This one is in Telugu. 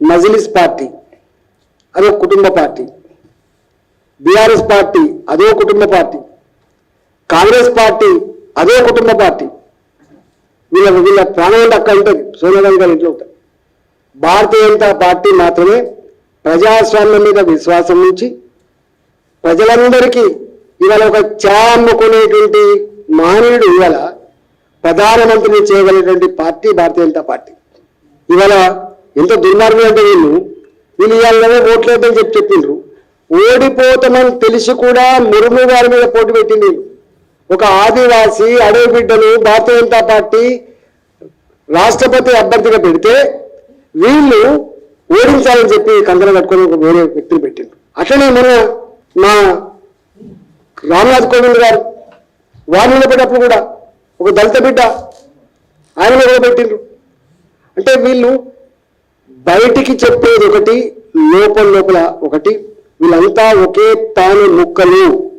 మజిలిస్ పార్టీ అదొక కుటుంబ పార్టీ. బీఆర్ఎస్ పార్టీ అదో కుటుంబ పార్టీ. కాంగ్రెస్ పార్టీ అదే కుటుంబ పార్టీ. వీళ్ళ వీళ్ళ ప్రాణం అక్కడ ఉంటుంది సోనియా గాంధీ గారి ఇంట్లో ఉంటుంది భారతీయ జనతా పార్టీ మాత్రమే ప్రజాస్వామ్యం మీద విశ్వాసం నుంచి ప్రజలందరికీ ఇవాళ ఒక చా అమ్ముకునేటువంటి మానవుడు ఇవాళ ప్రధానమంత్రిని చేయగలిగినటువంటి పార్టీ భారతీయ జనతా పార్టీ. ఇవాళ ఎంత దుర్మార్గం అంటే వీళ్ళు? వీళ్ళు ఇవాళ ఓట్లేదని చెప్పి చెప్పిండ్రు. ఓడిపోతామని తెలిసి కూడా మురుము గారి మీద పోటీ పెట్టింది ఒక ఆదివాసి అడవి బిడ్డలు భారతీయ జనతా పార్టీ రాష్ట్రపతి అభ్యర్థిగా పెడితే వీళ్ళు ఓడించాలని చెప్పి కందన కట్టుకొని ఒక వేరే వ్యక్తిని పెట్టిండ్రు. అట్లనే మన మా రామ్నాథ్ కోవింద్ గారు వారు నిలబెట్టినప్పుడు కూడా ఒక దళిత బిడ్డ ఆయన కూడా పెట్టిండ్రు. అంటే వీళ్ళు బయటికి చెప్పేది ఒకటి లోపల లోపల ఒకటి. వీళ్ళంతా ఒకే తాను ముక్కలు.